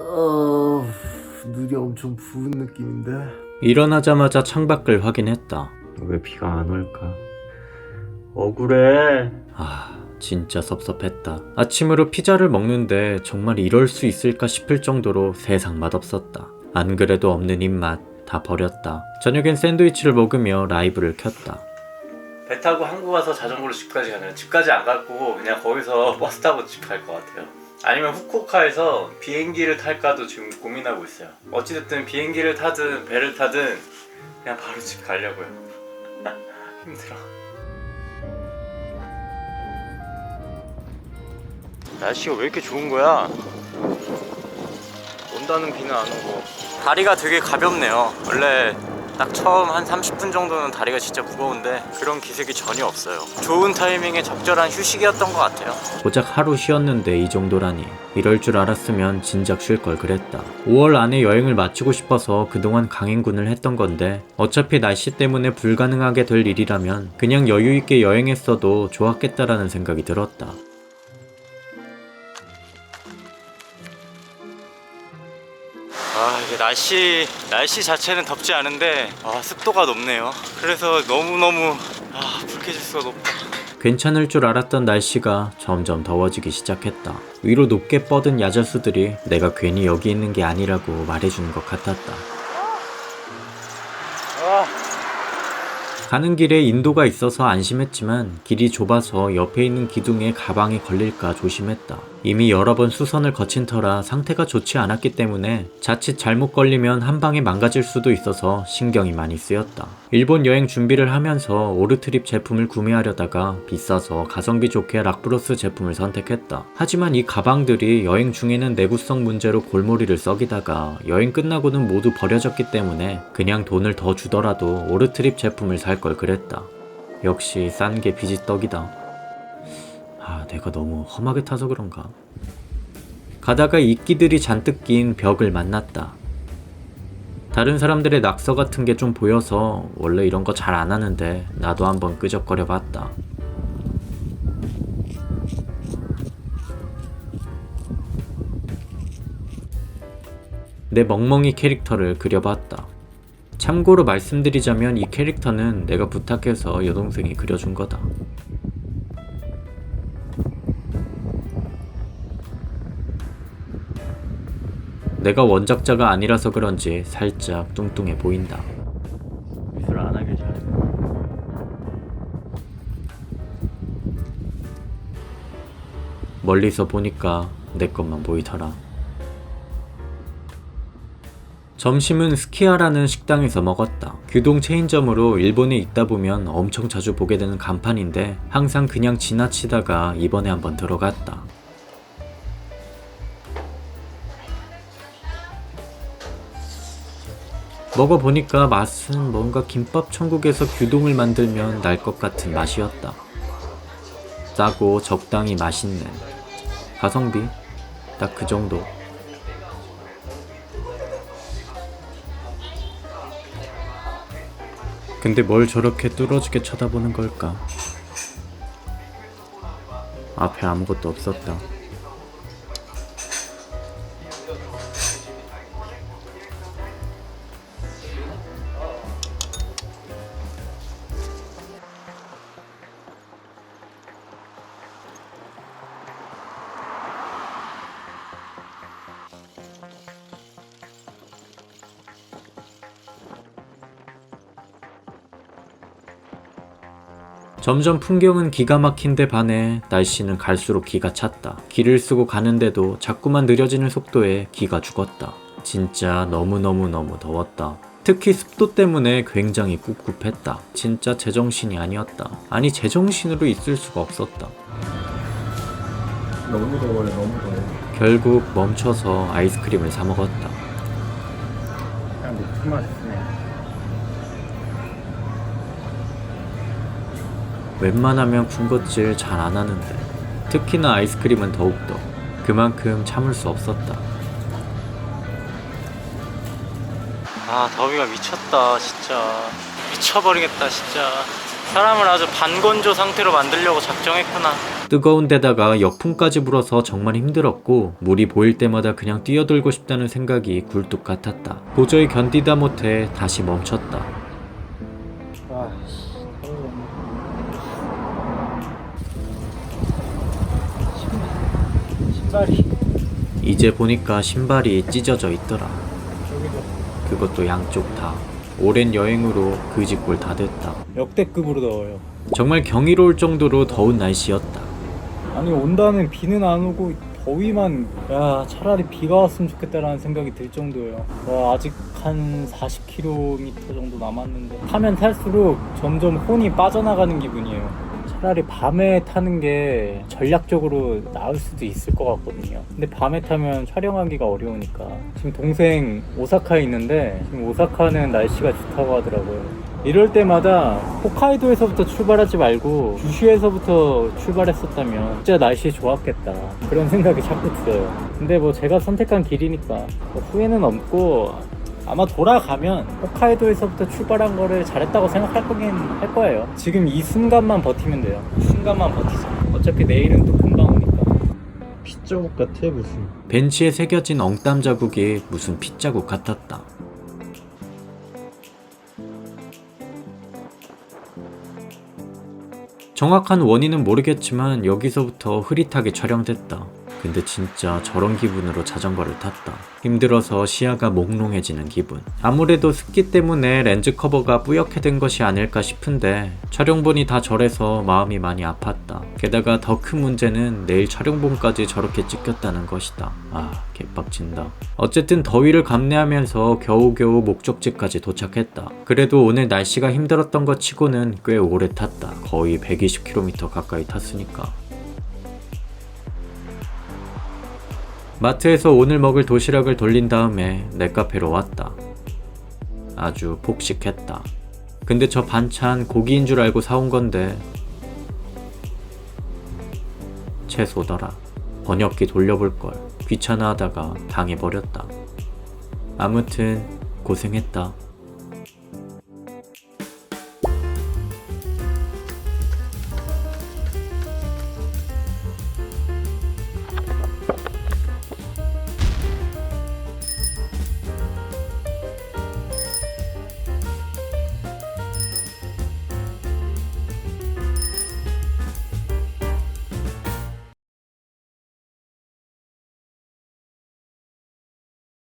어, 눈이 엄청 부은 느낌인데. 일어나자마자 창밖을 확인했다. 왜 비가 안 올까? 억울해. 아, 진짜 섭섭했다. 아침으로 피자를 먹는데 정말 이럴 수 있을까 싶을 정도로 세상 맛없었다. 안 그래도 없는 입맛 다 버렸다. 저녁엔 샌드위치를 먹으며 라이브를 켰다. 배 타고 한국 와서 자전거로 집까지 가면 집까지 안 가고 그냥 거기서 버스 타고 집 갈 것 같아요. 아니면 후쿠오카에서 비행기를 탈까도 지금 고민하고 있어요. 어찌됐든 비행기를 타든 배를 타든 그냥 바로 집 가려고요. 힘들어. 날씨가 왜 이렇게 좋은 거야? 온다는 비는 안 오고 다리가 되게 가볍네요 원래 딱 처음 한 30분 정도는 다리가 진짜 무거운데 그런 기색이 전혀 없어요. 좋은 타이밍에 적절한 휴식이었던 것 같아요. 고작 하루 쉬었는데 이 정도라니. 이럴 줄 알았으면 진작 쉴 걸 그랬다. 5월 안에 여행을 마치고 싶어서 그동안 강행군을 했던 건데 어차피 날씨 때문에 불가능하게 될 일이라면 그냥 여유있게 여행했어도 좋았겠다라는 생각이 들었다 아 이게 날씨 날씨 자체는 덥지 않은데 아 습도가 높네요. 그래서 너무 너무 아 불쾌지수가 높다. 괜찮을 줄 알았던 날씨가 점점 더워지기 시작했다. 위로 높게 뻗은 야자수들이 내가 괜히 여기 있는 게 아니라고 말해주는 것 같았다. 가는 길에 인도가 있어서 안심했지만 길이 좁아서 옆에 있는 기둥에 가방이 걸릴까 조심했다. 이미 여러 번 수선을 거친 터라 상태가 좋지 않았기 때문에 자칫 잘못 걸리면 한 방에 망가질 수도 있어서 신경이 많이 쓰였다. 일본 여행 준비를 하면서 오르트립 제품을 구매하려다가 비싸서 가성비 좋게 락브로스 제품을 선택했다. 하지만 이 가방들이 여행 중에는 내구성 문제로 골머리를 썩이다가 여행 끝나고는 모두 버려졌기 때문에 그냥 돈을 더 주더라도 오르트립 제품을 살 걸 그랬다. 역시 싼게 빚이 떡이다. 아, 내가 너무 험하게 타서 그런가? 가다가 이끼들이 잔뜩 낀 벽을 만났다. 다른 사람들의 낙서 같은 게 좀 보여서 원래 이런 거 잘 안 하는데 나도 한번 끄적거려 봤다. 내 멍멍이 캐릭터를 그려봤다. 참고로 말씀드리자면 이 캐릭터는 내가 부탁해서 여동생이 그려준 거다. 내가 원작자가 아니라서 그런지 살짝 뚱뚱해 보인다. 미술 안 하길 잘해. 멀리서 보니까 내 것만 보이더라. 점심은 스키야라는 식당에서 먹었다. 규동 체인점으로 일본에 있다 보면 엄청 자주 보게 되는 간판인데 항상 그냥 지나치다가 이번에 한번 들어갔다. 먹어보니까 맛은 뭔가 김밥 천국에서 규동을 만들면 날 것 같은 맛이었다. 싸고 적당히 맛있는 가성비 딱 그 정도. 근데 뭘 저렇게 뚫어지게 쳐다보는 걸까? 앞에 아무것도 없었다. 점점 풍경은 기가 막힌데 반해 날씨는 갈수록 기가 찼다. 길을 쓰고 가는데도 자꾸만 느려지는 속도에 기가 죽었다. 진짜 너무너무너무 더웠다. 특히 습도 때문에 굉장히 꿉꿉했다. 진짜 제정신이 아니었다. 아니 제정신으로 있을 수가 없었다. 너무 더워요, 너무 더워. 결국 멈춰서 아이스크림을 사 먹었다. 그냥 녹슨 맛 웬만하면 군것질 잘 안 하는데 특히나 아이스크림은 더욱더 그만큼 참을 수 없었다. 아 더위가 미쳤다 진짜 미쳐버리겠다 진짜 사람을 아주 반건조 상태로 만들려고 작정했구나 뜨거운 데다가 역풍까지 불어서 정말 힘들었고 물이 보일 때마다 그냥 뛰어들고 싶다는 생각이 굴뚝 같았다. 도저히 견디다 못해 다시 멈췄다. 신발이 이제 보니까 신발이 찢어져 있더라. 여기도 그것도 양쪽 다. 오랜 여행으로 그 집골 다 됐다. 역대급으로 더워요 정말 경이로울 정도로 더운 날씨였다. 아니 온다는 비는 안 오고 더위만 야 차라리 비가 왔으면 좋겠다라는 생각이 들 정도예요 와 아직 한 40km 정도 남았는데 타면 탈수록 점점 혼이 빠져나가는 기분이에요 차라리 밤에 타는 게 전략적으로 나을 수도 있을 것 같거든요. 근데 밤에 타면 촬영하기가 어려우니까. 지금 동생 오사카에 있는데 지금 오사카는 날씨가 좋다고 하더라고요. 이럴 때마다 홋카이도에서부터 출발하지 말고 규슈에서부터 출발했었다면 진짜 날씨 좋았겠다. 그런 생각이 자꾸 들어요. 근데 뭐 제가 선택한 길이니까 뭐 후회는 없고 아마 돌아가면 홋카이도에서부터 출발한 거를 잘했다고 생각할 거긴 할 거예요. 지금 이 순간만 버티면 돼요. 이 순간만 버티자. 어차피 내일은 또 금방 오니까. 핏자국 같아 무슨. 벤치에 새겨진 엉땀 자국이 무슨 핏자국 같았다. 정확한 원인은 모르겠지만 여기서부터 흐릿하게 촬영됐다. 근데 진짜 저런 기분으로 자전거를 탔다. 힘들어서 시야가 몽롱해지는 기분. 아무래도 습기 때문에 렌즈 커버가 뿌옇게 된 것이 아닐까 싶은데 촬영본이 다 저래서 마음이 많이 아팠다. 게다가 더 큰 문제는 내일 촬영본까지 저렇게 찍혔다는 것이다. 아, 개빡친다. 어쨌든 더위를 감내하면서 겨우겨우 목적지까지 도착했다. 그래도 오늘 날씨가 힘들었던 것 치고는 꽤 오래 탔다. 거의 120km 가까이 탔으니까. 마트에서 오늘 먹을 도시락을 돌린 다음에 넷카페로 왔다. 아주 폭식했다. 근데 저 반찬 고기인 줄 알고 사온 건데 채소더라. 번역기 돌려볼 걸 귀찮아 하다가 당해버렸다. 아무튼 고생했다.